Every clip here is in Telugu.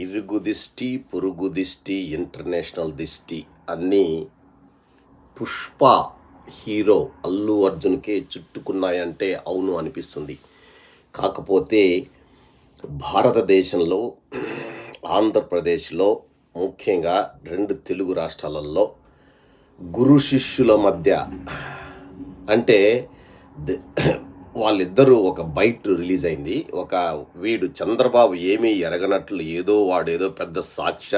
ఇరుగు దిష్టి పొరుగు దిష్టి ఇంటర్నేషనల్ దిష్టి అన్నీ పుష్ప హీరో అల్లు అర్జున్కే చుట్టుకున్నాయంటే అవును అనిపిస్తుంది. కాకపోతే భారతదేశంలో ఆంధ్రప్రదేశ్లో ముఖ్యంగా రెండు తెలుగు రాష్ట్రాలలో గురు శిష్యుల మధ్య అంటే వాళ్ళిద్దరూ ఒక బైట్ రిలీజ్ అయింది. ఒక వీడు చంద్రబాబు ఏమీ ఎరగనట్లు ఏదో వాడేదో పెద్ద సాక్ష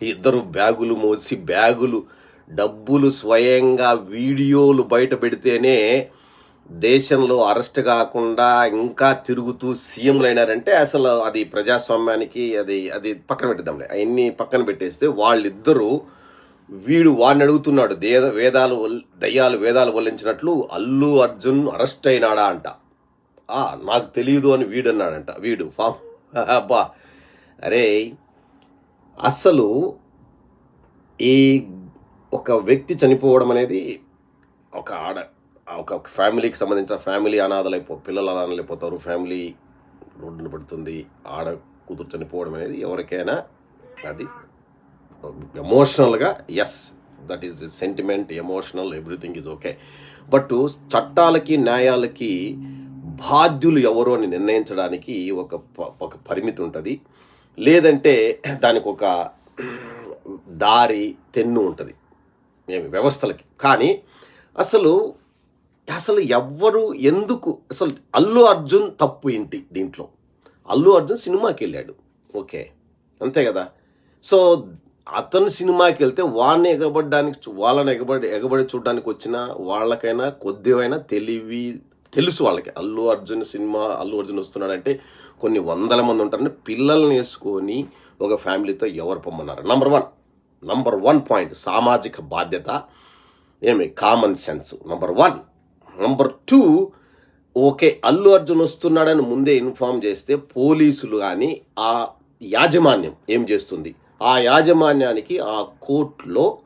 ఇద్దరు బ్యాగులు మోసి బ్యాగులు డబ్బులు స్వయంగా వీడియోలు బయట పెడితేనే దేశంలో అరెస్ట్ కాకుండా ఇంకా తిరుగుతూ సీఎంలు అయినారంటే అసలు అది ప్రజాస్వామ్యానికి అది అది పక్కన పెట్టిద్దాంలే. అవన్నీ పక్కన పెట్టేస్తే వాళ్ళిద్దరూ వీడు వాడిని అడుగుతున్నాడు వేదాలు దయ్యాలు వేదాలు వల్లించినట్లు అల్లు అర్జున్ అరెస్ట్ అయినాడా అంట. నాకు తెలియదు అని వీడు అన్నాడంట వీడు ఫామ్. అబ్బా. అరే అస్సలు ఈ ఒక వ్యక్తి చనిపోవడం అనేది ఒక ఆడ ఒక ఫ్యామిలీకి సంబంధించిన ఫ్యామిలీ అనాథలైపో పిల్లలు అనాథలైపోతారు. ఫ్యామిలీ రోడ్డున పడుతుంది. ఆడ కూతురు చనిపోవడం అనేది ఎవరికైనా అది ఎమోషనల్గా yes that is the sentiment emotional everything is okay but చట్టాలకి న్యాయాలకి బాధ్యులు ఎవరో అని నిర్ణయించడానికి ఒక ప- ఒక పరిమితి ఉంటుంది. లేదంటే దానికి ఒక దారి తెన్ను ఉంటుంది. ఏమి వ్యవస్థలకి. కానీ అసలు అసలు ఎవ్వరు ఎందుకు అసలు అల్లు అర్జున్ తప్పు ఏంటి దీంట్లో. అల్లు అర్జున్ సినిమాకి వెళ్ళాడు. ఓకే. అంతే కదా. సో అతను సినిమాకి వెళ్తే వాడిని ఎగబడడానికి వాళ్ళని ఎగబడి ఎగబడి చూడడానికి వచ్చిన వాళ్ళకైనా కొద్దివైనా తెలివి తెలుసు వాళ్ళకి. అల్లు అర్జున్ సినిమా అల్లు అర్జున్ వస్తున్నాడంటే కొన్ని వందల మంది ఉంటారని పిల్లల్ని వేసుకొని ఒక ఫ్యామిలీతో ఎవరు పొమ్మన్నారు? Number one number one point సామాజిక బాధ్యత. ఏమి? Common sense number one number two okay Allu Arjun వస్తున్నాడని ముందే ఇన్ఫామ్ చేస్తే పోలీసులు కానీ ఆ యాజమాన్యం ఏం చేస్తుంది? ఆ యాజమాన్యానికి ఆ కోర్టులో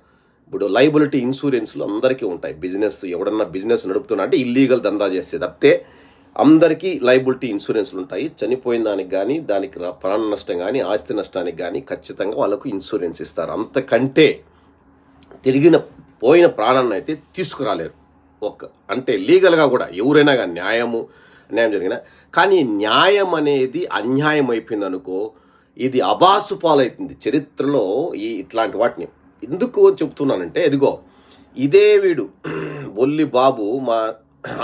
ఇప్పుడు లైబిలిటీ ఇన్సూరెన్స్లు అందరికీ ఉంటాయి. బిజినెస్ ఎవడన్నా బిజినెస్ నడుపుతున్నా అంటే ఇల్లీగల్ దందా చేస్తే తప్పితే అందరికీ లైబిలిటీ ఇన్సూరెన్స్లు ఉంటాయి. చనిపోయిన దానికి కానీ దానికి రా- ప్రాణ నష్టం కానీ ఆస్తి నష్టానికి కానీ ఖచ్చితంగా వాళ్ళకు ఇన్సూరెన్స్ ఇస్తారు. అంతకంటే తిరిగిన పోయిన ప్రాణాన్ని అయితే తీసుకురాలేరు. ఒక అంటే లీగల్గా కూడా ఎవరైనా కానీ న్యాయము అన్యాయం జరిగిన కానీ న్యాయం అనేది అన్యాయం అయిపోయింది అనుకో ఇది అబాసు పాలవుతుంది చరిత్రలో ఈ ఇట్లాంటి వాటిని ఎందుకు చెప్తున్నానంటే ఎదిగో ఇదే వీడు బొల్లి బాబు మా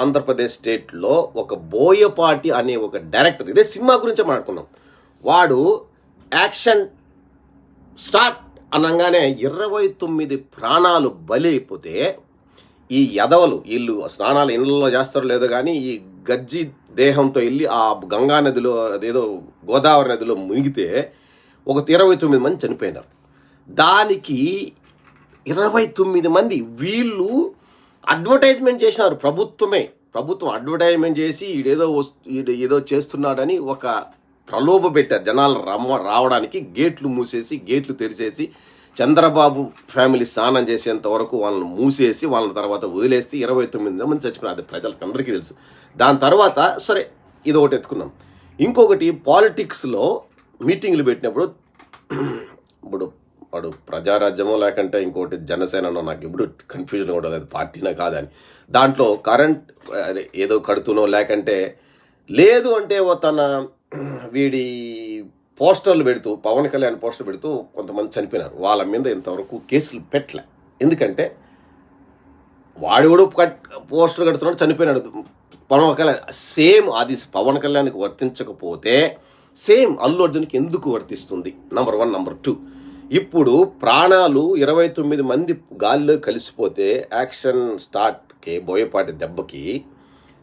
ఆంధ్రప్రదేశ్ స్టేట్లో ఒక బోయపాటి అనే ఒక డైరెక్టర్. ఇదే సినిమా గురించే మాట్లాడుకున్నాం వాడు యాక్షన్ స్టార్ట్ అనగానే ఇరవై తొమ్మిది ప్రాణాలు బలి అయిపోతే ఈ యదవలు వీళ్ళు స్నానాలు ఇళ్ళలో చేస్తారో లేదో కానీ ఈ గజ్జి దేహంతో వెళ్ళి ఆ గంగా నదిలో అదేదో గోదావరి నదిలో మునిగితే ఒక ఇరవై తొమ్మిది మంది చనిపోయినారు. దానికి ఇరవై తొమ్మిది మంది వీళ్ళు అడ్వర్టైజ్మెంట్ చేసినారు ప్రభుత్వమే. ప్రభుత్వం అడ్వర్టైజ్మెంట్ చేసి ఈడేదో వస్తు ఏదో చేస్తున్నాడని ఒక ప్రలోభ పెట్టారు జనాలు రమ్మ రావడానికి. గేట్లు మూసేసి గేట్లు తెరిచేసి చంద్రబాబు ఫ్యామిలీ స్నానం చేసేంత వరకు వాళ్ళని మూసేసి వాళ్ళని తర్వాత వదిలేసి ఇరవై తొమ్మిది మంది చచ్చిపోయినారు. అది ప్రజలకు అందరికీ తెలుసు. దాని తర్వాత సరే ఇది ఒకటి ఎత్తుకున్నాం. ఇంకొకటి పాలిటిక్స్లో మీటింగ్లు పెట్టినప్పుడు ఇప్పుడు వాడు ప్రజారాజ్యమో లేకంటే ఇంకోటి జనసేననో నాకు ఇప్పుడు కన్ఫ్యూజన్ కూడా లేదు. పార్టీనా కాదని. దాంట్లో కరెంట్ ఏదో కడుతునో లేకంటే లేదు అంటే ఓ తన వీడి పోస్టర్లు పెడుతూ పవన్ కళ్యాణ్ పోస్టర్ పెడుతూ కొంతమంది చనిపోయినారు. వాళ్ళ మీద ఇంతవరకు కేసులు పెట్టలే. ఎందుకంటే వాడు కూడా కట్ పోస్టర్ కడుతున్నాడు చనిపోయినాడు. పవన్ కళ్యాణ్ సేమ్ అది పవన్ కళ్యాణ్కి వర్తించకపోతే సేమ్ అల్లు అర్జున్కి ఎందుకు వర్తిస్తుంది? నంబర్ వన్ నంబర్ టూ ఇప్పుడు ప్రాణాలు ఇరవై తొమ్మిది మంది గాల్లో కలిసిపోతే యాక్షన్ స్టార్ట్కి బోయపాటి దెబ్బకి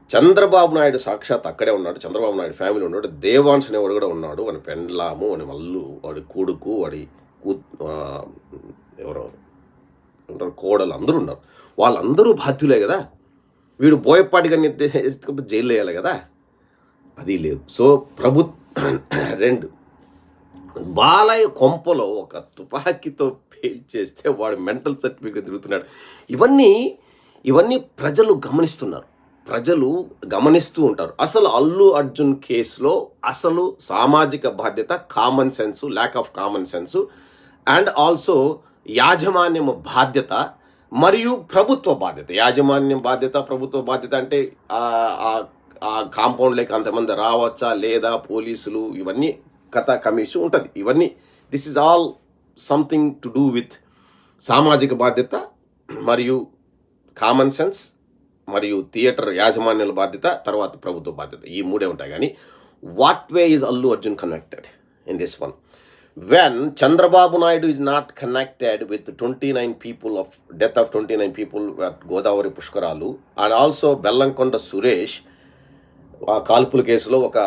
చంద్రబాబు నాయుడు సాక్షాత్ అక్కడే ఉన్నాడు చంద్రబాబు నాయుడు ఫ్యామిలీ ఉన్నాడు దేవాన్స్ అనేవాడు కూడా ఉన్నాడు వాడి పెండ్లాము వాడి మల్లు వాడి కొడుకు వాడి కూ ఎవరో ఉంటారు కోడలు అందరూ ఉన్నారు. వాళ్ళందరూ బాధ్యులే కదా? వీడు బోయపాటి కానీ జైలు వేయాలి కదా? అది లేదు. సో ప్రభు రెండు బాలయ్య కొంపలో ఒక తుపాకీతో పేల్ చేస్తే వాడు మెంటల్ సర్టిఫికేట్ తిరుగుతున్నాడు. ఇవన్నీ ఇవన్నీ ప్రజలు గమనిస్తున్నారు. ప్రజలు గమనిస్తూ ఉంటారు. అసలు అల్లు అర్జున్ కేసులో అసలు సామాజిక బాధ్యత common sense lack of common sense and also యాజమాన్యం బాధ్యత మరియు ప్రభుత్వ బాధ్యత. యాజమాన్యం బాధ్యత ప్రభుత్వ బాధ్యత అంటే ఆ- ఆ కాంపౌండ్లోకి అంతమంది రావచ్చా లేదా పోలీసులు ఇవన్నీ కథ కమిషన్ ఉంటుంది. ఇవన్నీ this is all something to do with సామాజిక బాధ్యత మరియు కామన్ సెన్స్ మరియు థియేటర్ యాజమాన్యుల బాధ్యత తర్వాత ప్రభుత్వ బాధ్యత. ఈ మూడే ఉంటాయి కానీ what way is Allu Arjun connected in this one when Chandrababu Naidu is not connected with twenty nine people of death of twenty nine people Godavari పుష్కరాలు అండ్ ఆల్సో బెల్లంకొండ సురేష్ కాల్పుల కేసులో ఒక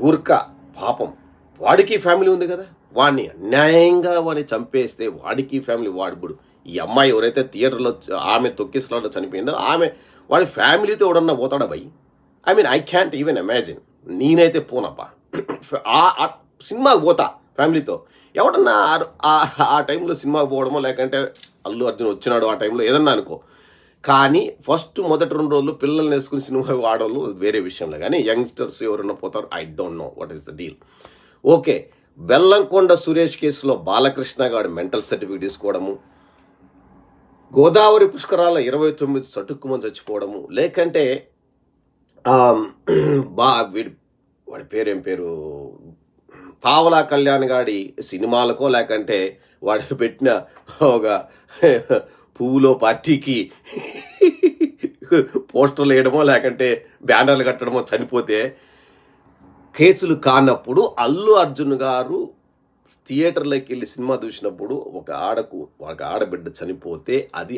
గూర్ఖా పాపం వాడికి ఫ్యామిలీ ఉంది కదా. వాడిని అన్యాయంగా వాడిని చంపేస్తే వాడికి ఫ్యామిలీ వాడుబుడు ఈ అమ్మాయి ఎవరైతే థియేటర్లో ఆమె తొక్కిస్లాట్లో చనిపోయిందో ఆమె వాడి ఫ్యామిలీతో ఎవడన్నా పోతాడా భయ్? I mean I can't even imagine నేనైతే పోనబ్బా. ఆ- సినిమాకి పోతా ఫ్యామిలీతో. ఎవడన్నా ఆ- ఆ టైంలో సినిమాకి పోవడమో లేకంటే అల్లు అర్జున్ వచ్చినాడు ఆ టైంలో ఏదన్నా అనుకో. కానీ ఫస్ట్ మొదటి రెండు రోజులు పిల్లల్ని వేసుకుని సినిమా వాడవాళ్ళు వేరే విషయంలో. కానీ యంగ్స్టర్స్ ఎవరైనా పోతారు? I don't know what is the deal okay Bellamkonda Suresh కేసులో బాలకృష్ణ గారు మెంటల్ సర్టిఫికేట్ తీసుకోవడము. గోదావరి పుష్కరాల ఇరవై తొమ్మిది సటుక్కుమని చచ్చిపోవడము. లేకంటే బా వీడి వాడి పేరేం పేరు? పావలా కళ్యాణ్ గాడి సినిమాలకో లేకంటే వాడు పెట్టిన ఒక పువ్వులో పార్టీకి పోస్టర్లు వేయడమో లేకంటే బ్యానర్లు కట్టడమో చనిపోతే కేసులు కానప్పుడు అల్లు అర్జున్ గారు థియేటర్లోకి వెళ్ళి సినిమా చూసినప్పుడు ఒక ఆడకు ఒక ఆడబిడ్డ చనిపోతే అది